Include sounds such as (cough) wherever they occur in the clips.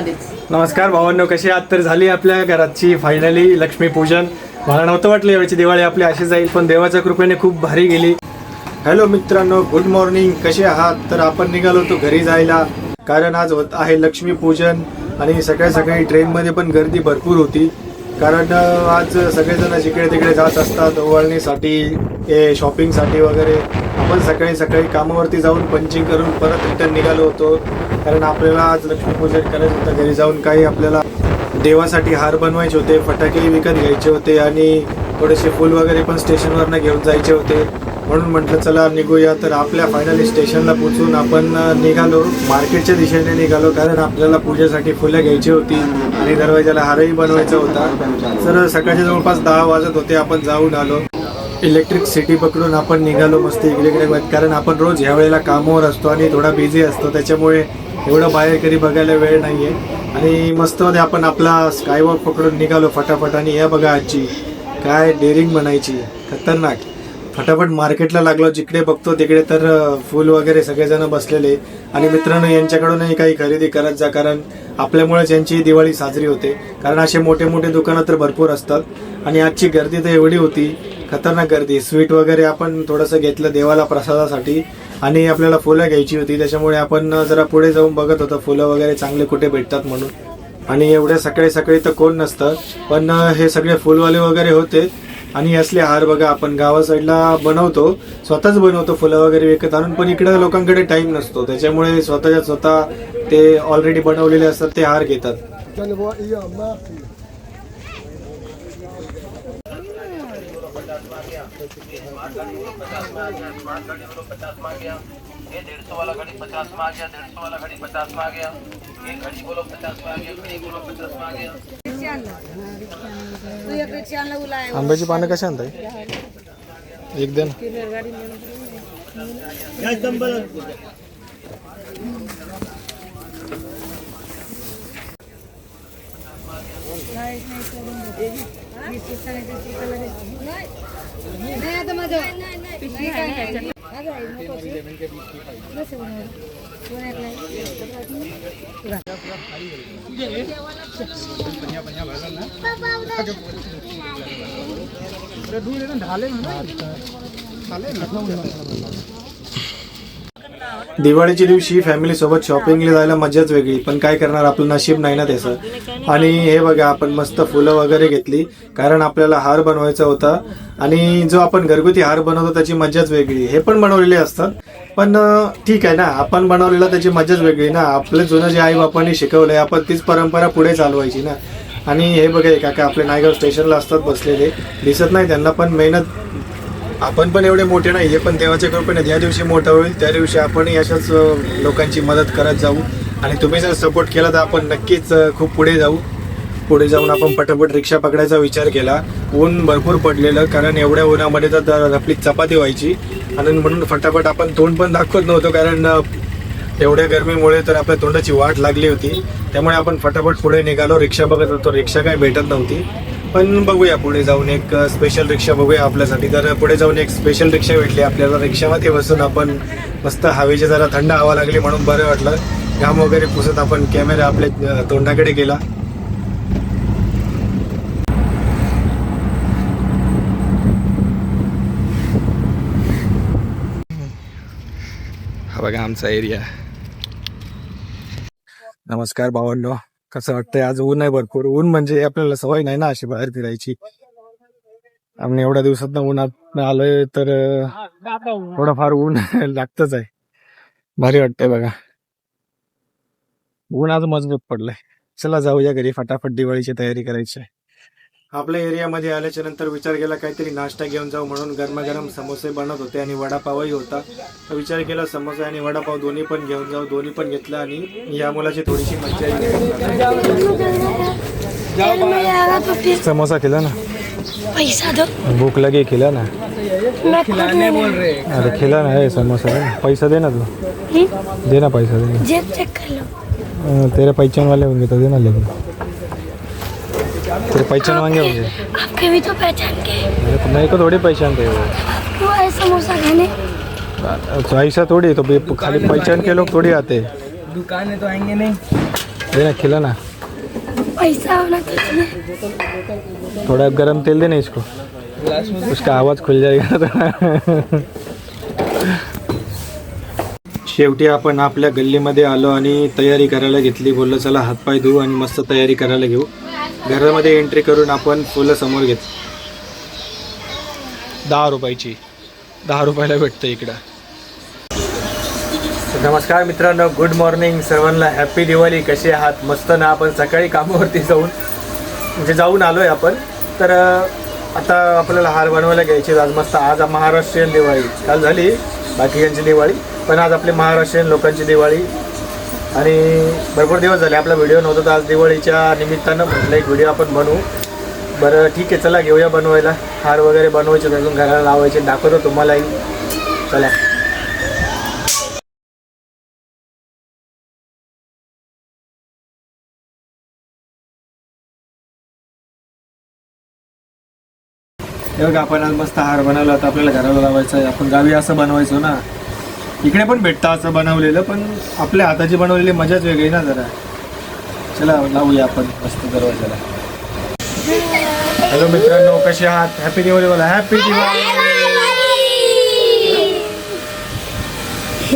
मध्येच. नमस्कार भावांनो कशी आहात? तर झाली आपल्या घराची फायनली लक्ष्मीपूजन. मला नव्हतं वाटलं यावेळची दिवाळी आपली अशी जाईल पण देवाच्या कृपेने खूप भारी गेली. हॅलो मित्रांनो गुड मॉर्निंग कसे आहात? तर आपण निघालो होतो घरी जायला. कारण आज होत आहे लक्ष्मीपूजन आणि सकाळी सकाळी ट्रेनमध्ये पण गर्दी भरपूर होती. कारण आज सगळेजण जिकडे तिकडे जात असतात ओवाळणीसाठी हे शॉपिंगसाठी वगैरे. आपण सकाळी सकाळी कामावरती जाऊन पंचिंग करून परत रिटर्न निघालो होतो. कारण आपल्याला आज लक्ष्मीपूजन करायचं होतं घरी जाऊन काही आपल्याला देवासाठी हार बनवायचे होते फटाके विकत घ्यायचे होते आणि थोडेसे फूल वगैरे पण स्टेशनवरनं घेऊन जायचे होते. म्हणून म्हटलं चला निघूया. तर आपल्या फायनली स्टेशनला पोचून आपण निघालो. मार्केटच्या दिशेने निघालो कारण आपल्याला पूजेसाठी फुलं घ्यायची होती आणि दरवाजाला हारही बनवायचा होता. तर सकाळच्या जवळपास दहा वाजत होते आपण जाऊन आलो. इलेक्ट्रिक सिटी पकडून आपण निघालो मस्त इकडे इकडे कारण आपण रोज ह्या वेळेला कामावर असतो आणि थोडा बिझी असतो त्याच्यामुळे एवढं बाहेर कधी बघायला वेळ नाहीये. आणि मस्तमध्ये आपण आपला स्कायवॉक पकडून निघालो फटाफट आणि या बघा आजची काय डेअरिंग बनायची खतरनाक. फटाफट मार्केटला लागलो जिकडे बघतो तिकडे तर फुल वगैरे सगळेजण बसलेले. आणि मित्रांनो यांच्याकडूनही काही खरेदी करत जा कारण आपल्यामुळेच यांची दिवाळी साजरी होते. कारण असे मोठे मोठे दुकानं तर भरपूर असतात. आणि आजची गर्दी तर एवढी होती खतरनाक गर्दी. स्वीट वगैरे आपण थोडंसं घेतलं देवाला प्रसादासाठी. आणि आपल्याला फुलं घ्यायची होती त्याच्यामुळे आपण जरा पुढे जाऊन बघत होतो फुलं वगैरे चांगले कुठे भेटतात म्हणून. आणि एवढ्या सकाळी सकाळी तर कोण नसतं पण हे सगळे फुलवाले वगैरे होते. आणि असले हार बघा आपण गावा साईडला बनवतो स्वतःच बनवतो फुलं वगैरे विकत आणून पण इकडे लोकांकडे टाइम नसतो. त्याच्यामुळे स्वतःच्या स्वतः ते ऑलरेडी बनवलेले असतात ते हार घेतात. ये डेढ़ सौ वाला घड़ी पचास में आ गया डेढ़ सौ वाला घड़ी पचास में ये घड़ी बोलो पचास घड़ी बोलो पचास आंब्याची पानं आणताय एक दे ना दिवाळीच्या दिवशी फॅमिली सोबत शॉपिंगला जायला मजाच वेगळी पण काय करणार? आपलं नशीब नाही ना त्याचं. आणि हे बघा आपण मस्त फुलं वगैरे घेतली कारण आपल्याला हार बनवायचा होता. आणि जो आपण घरगुती हार बनवतो त्याची मजाच वेगळी. हे पण बनवलेले असतात पण ठीक आहे ना आपण बनवलेला त्याची मजाच वेगळी ना. आपलं जुनं जे आई बापांनी शिकवलंय आपण तीच परंपरा पुढे चालवायची ना. आणि हे बघा काका आपले नायगाव स्टेशनला असतात बसलेले. दिसत नाही त्यांना पण मेहनत आपण पण एवढे मोठे नाही हे पण देवाच्या कृपेने ज्या दिवशी मोठं होईल त्या दिवशी आपणही अशाच लोकांची मदत करत जाऊ. आणि तुम्ही जर सपोर्ट केला तर आपण नक्कीच खूप पुढे जाऊ. पुढे जाऊन आपण पटापट रिक्षा पकडायचा विचार केला. ऊन भरपूर पडलेलं कारण एवढ्या उन्हामध्ये तर आपली चपाती व्हायची. आणि म्हणून फटाफट आपण तोंड पण दाखवत नव्हतो कारण एवढ्या गरमीमुळे तर आपल्या तोंडाची वाट लागली होती. त्यामुळे आपण फटाफट पुढे निघालो. रिक्षा बघत होतो. रिक्षा काही भेटत नव्हती. पण बघूया पुढे जाऊन एक स्पेशल रिक्षा बघूया आपल्यासाठी. तर पुढे जाऊन एक स्पेशल रिक्षा भेटली. आपल्याला रिक्षामध्ये बसून आपण मस्त हवेची जरा थंड हवा लागली म्हणून बरं वाटलं. घाम वगैरे पुसत आपण कॅमेरा आपल्या तोंडाकडे गेला हा बघा आमचा एरिया. नमस्कार भावांनो. कसं वाटतंय? आज ऊन आहे भरपूर. ऊन म्हणजे आपल्याला सवय नाही ना अशी बाहेर फिरायची. आम्ही एवढ्या दिवसात उन्हात आलोय तर थोडंफार ऊन (laughs) लागतच आहे. भारी वाटतंय बघा. ऊन आज मजबूत पडलंय. चला जाऊया घरी. फटाफट दिवाळीची तयारी करायची. आहे आपल्या एरियामध्ये आल्याच्यानंतर विचार केला काहीतरी नाश्ता घेऊन जाऊ म्हणून गरमागरम समोसे बनत होते आणि वडापावही होता. तर विचार केला समोसे आणि वडापाव दोन्ही पण घेऊन जाऊ दोन्ही पण घेतलं आणि या मुलाची थोडीशी मज्जा समोसा केला ना? पैसा दो. भूख लगे खिला ना? अरे खिला ना है समोसा. पैसा दे ना तू. दे ना पैसा दे जेब चेक कर लो. तेरे पहचान वाले होंगे तो देना लेकिन। तेरे पहचान मांगे होंगे। आपके भी तो पहचान के। मेरे को थोड़ी पहचान थे वो वो है समोसा खाने तो ऐसा थोड़ी तो भी खाली पहचान के लोग थोड़ी आते हैं। दुकान में तो आएँगे नहीं। दे ना खिला ना पैसा होना कुछ नहीं थोड़ा गरम तेल देना इसको। उसका आवाज़ खुल जाएगा शेवटी आपण आपल्या गल्लीमध्ये आलो आणि तयारी करायला घेतली. बोललो चला हातपाय धुवू आणि मस्त तयारी करायला घेऊ. घरामध्ये एंट्री करून आपण फुलं समोर घेत दहा रुपयाची. दहा रुपयाला भेटतं इकडं. नमस्कार मित्रांनो गुड मॉर्निंग सर्वांना हॅपी दिवाळी. कसे आहात? मस्त ना? आपण सकाळी कामावरती जाऊन म्हणजे जाऊन आलो आहे आपण. तर आता आपल्याला हार बनवायला घ्यायचे. आज मस्त आज महाराष्ट्रीयन दिवाळी. काल झाली बाकी यांची दिवाळी. पण आज आपली महाराष्ट्रीयन लोकांची दिवाळी आणि भरपूर दिवस झाले आपला व्हिडिओ नव्हता तर आज दिवाळीच्या निमित्तानं म्हटलं एक व्हिडिओ आपण बनवू. बरं ठीक आहे चला घेऊया बनवायला. हार वगैरे बनवायचे अजून घराला लावायचे दाखवतो तुम्हालाही. चला. हे बघा आपण आज मस्त हार बनवला होता आपल्याला घराला लावायचा आहे. आपण गावी असं बनवायचो ना. इकडे पण भेटतं असं बनवलेलं पण आपल्या हाताची बनवलेली मजाच वेगळी ना जरा. चला लावूया आपण मस्त दरवाजाला. हॅलो मित्रांनो कसे आहात? हॅपी दिवाळी बोला. हॅपी दिवाळी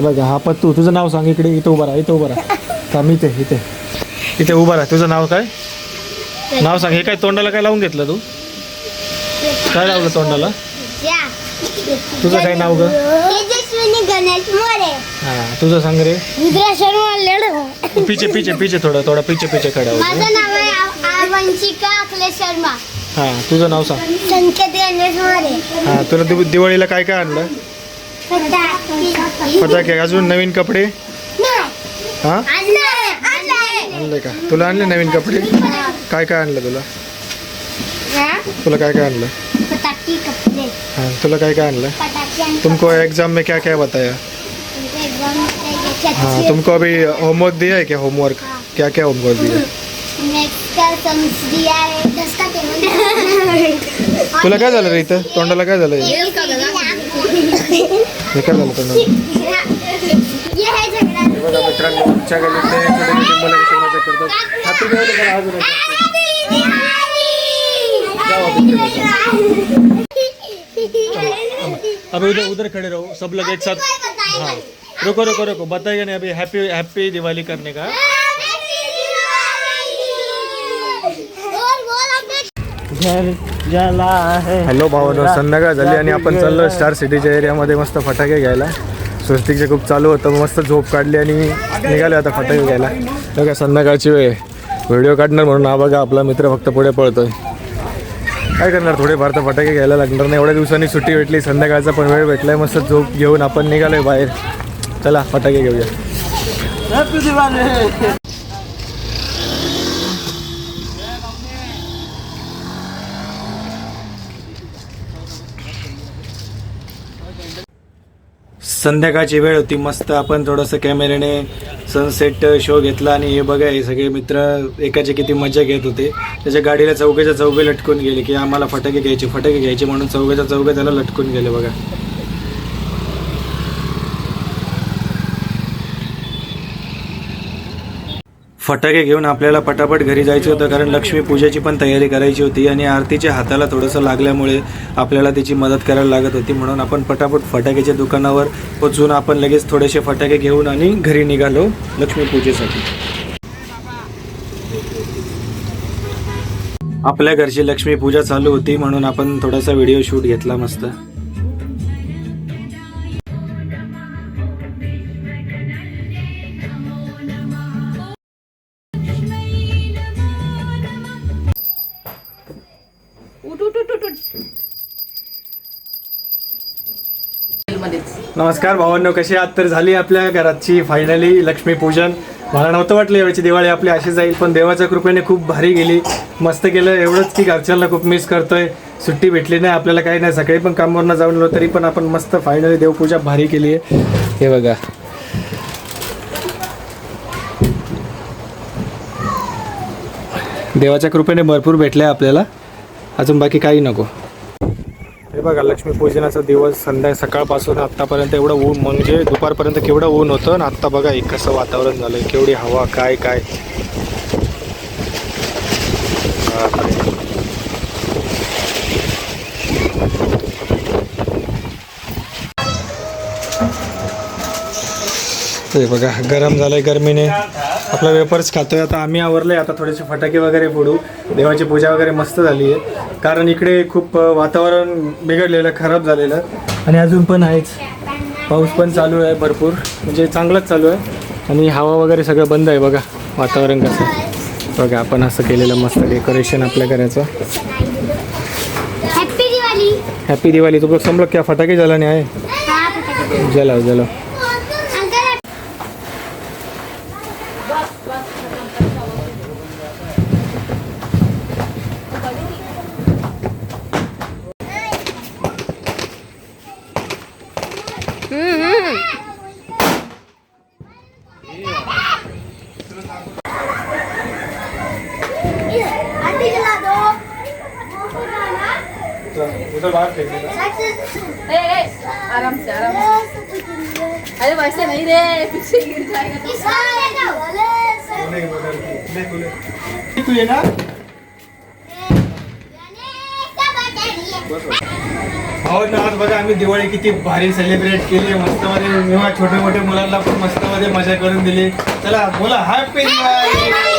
बघा हा पण तू तुझं नाव सांग इकडे इथं उभा राहा इथं उभा राहा. थांब इथे इथे. इथे उभा राहा. तुझं नाव काय? नाव सांग. हे काय तोंडाला काय लावून घेतलं तू? काय लावलं तोंडाला? (laughs) तुझं काय नाव ग? गणेश मोरे. हा तुझं सांग रे. रुद्रा शर्मा लेड पीछे पीछे पीछे थोडं थोडा पीछे पीछे खडा हो. माझं नाव आहे आ- आ- वंशिका अखिलेश शर्मा. हा तुझं नाव सांग. संकेत गणेश मोरे. हा तुला दिव- दिवाळीला काय काय आणलं? फटाके. फटाके अजून नवीन कपडे? नाही. हा? आणलंय, आणलंय. आणले का? तुला आणले नवीन कपडे? काय काय आणलं तुला? हा? तुला काय काय आणलं? फटाके कपडे. हाँ तुला काय काय आणलं? तुमको एग्ज़ाम में क्या क्या बताया? हाँ तुमको अभी होमवर्क दिया है क्या होमवर्क क्या क्या होमवर्क दिया? नेक्स्ट का सम्स दिया है दस का टेबल तुला काय झालं रे इथं तोंडाला काय झालं हे काय झालं तोंडाला ये है झगड़ा। बघा मित्रांनो आमच्या गलीतले छोटे मोठे मुलं कशी मज़ा करतात हॅपी दिवाळी करा अजून एकदा. अभी उधर उधर खड़े रहो सब लोग एक साथ हाँ। रुको रुको रुको बताइए नहीं अभी हैप्पी हैप्पी दिवाली करने का। हॅलो भावानो संध्याकाळ झाली आणि आपण चाललो स्टार सिटीच्या एरियामध्ये मस्त फटाके घ्यायला. स्वस्तिकचे खूप चालू होतं मस्त झोप काढली आणि निघाले आता फटाके घ्यायला. बघा संध्याकाळची वेळ व्हिडिओ काढणार म्हणून हा बघा आपला मित्र फक्त पुढे पळतोय. काय करणार? थोडेफार तर फटाके घ्यायला लागणार नाही. एवढ्या दिवसांनी सुट्टी भेटली संध्याकाळचा पण वेळ भेटलाय. मस्त झोप घेऊन आपण निघालोय बाहेर. चला फटाके घेऊया. संध्याकाळची वेळ होती मस्त आपण थोडंसं कॅमेऱ्याने सनसेट शो घेतला आणि हे बघा हे सगळे मित्र एकाचे किती मजा घेत होते. त्याच्या गाडीला चौघेच्या चौघे लटकून गेले की आम्हाला फटाके घ्यायचे फटाके घ्यायचे म्हणून चौघेच्या चौघे त्याला लटकून गेले बघा. फटाके घेऊन आपल्याला पटापट घरी जायचं होतं कारण लक्ष्मी पूजेची पण तयारी करायची होती आणि आरतीच्या हाताला थोडंसं लागल्यामुळे आपल्याला तिची मदत करायला लागत होती. म्हणून आपण पटापट फटाक्याच्या दुकानावर पोचून आपण लगेच थोडेसे फटाके घेऊन आणि घरी निघालो लक्ष्मी पूजेसाठी. आपल्या घरची लक्ष्मी पूजा चालू होती म्हणून आपण थोडासा व्हिडिओ शूट घेतला मस्त. नमस्कार भावांनो कसे आहात? तर झाली आपल्या घराची फायनली लक्ष्मीपूजन. मला नव्हतं वाटलं यावेळची दिवाळी आपली अशी जाईल पण देवाच्या कृपेने खूप भारी गेली. मस्त केलं एवढंच की घरच्यांना खूप मिस करतोय. सुट्टी भेटली नाही आपल्याला काही नाही सकाळी पण कामावरनं जाऊन आलो तरी पण आपण मस्त फायनली देवपूजा भारी केली आहे. हे बघा. देवाच्या कृपेने भरपूर भेटले आपल्याला. अजून बाकी काही नको. बघा लक्ष्मी पूजनाचा दिवस संध्या सकाळपासून आत्तापर्यंत एवढं ऊन म्हणजे दुपारपर्यंत केवढं ऊन होतं आणि आत्ता बघा एक कसं वातावरण झालं केवढी हवा काय काय? बघा गरम झालंय गरमीने. आपला वेपर्स खातोय. आता आम्ही आवरले आता थोडेसे फटाके वगैरे फोडू. देवाची पूजा वगैरे मस्त झाली आहे. कारण इकडे खूप वातावरण बिघडलेलं खराब झालेलं. आणि अजून पण आहेच. पाऊस पण चालू आहे भरपूर. म्हणजे चांगलाच चालू आहे. आणि हवा वगैरे सगळं बंद आहे बघा. वातावरण कसं. बघा आपण असं केलेलं मस्त डेकोरेशन आपल्या घराचं. हॅपी दिवाळी हॅपी दिवाळी तुला समलं क्या फटाके झाला नाही आहे जलाव जलाव ए, ए, आराम से आराम से अरे वैसे नहीं रे. पीछे गिर जाएगा तू ये ना हो ना आज बघा आम्ही दिवाळी किती भारी सेलिब्रेट केली. मस्त मध्ये जेव्हा छोटे मोठे मुलांना पण मस्त मध्ये मजा करून दिली. चला बोला हॅपी दिवाळी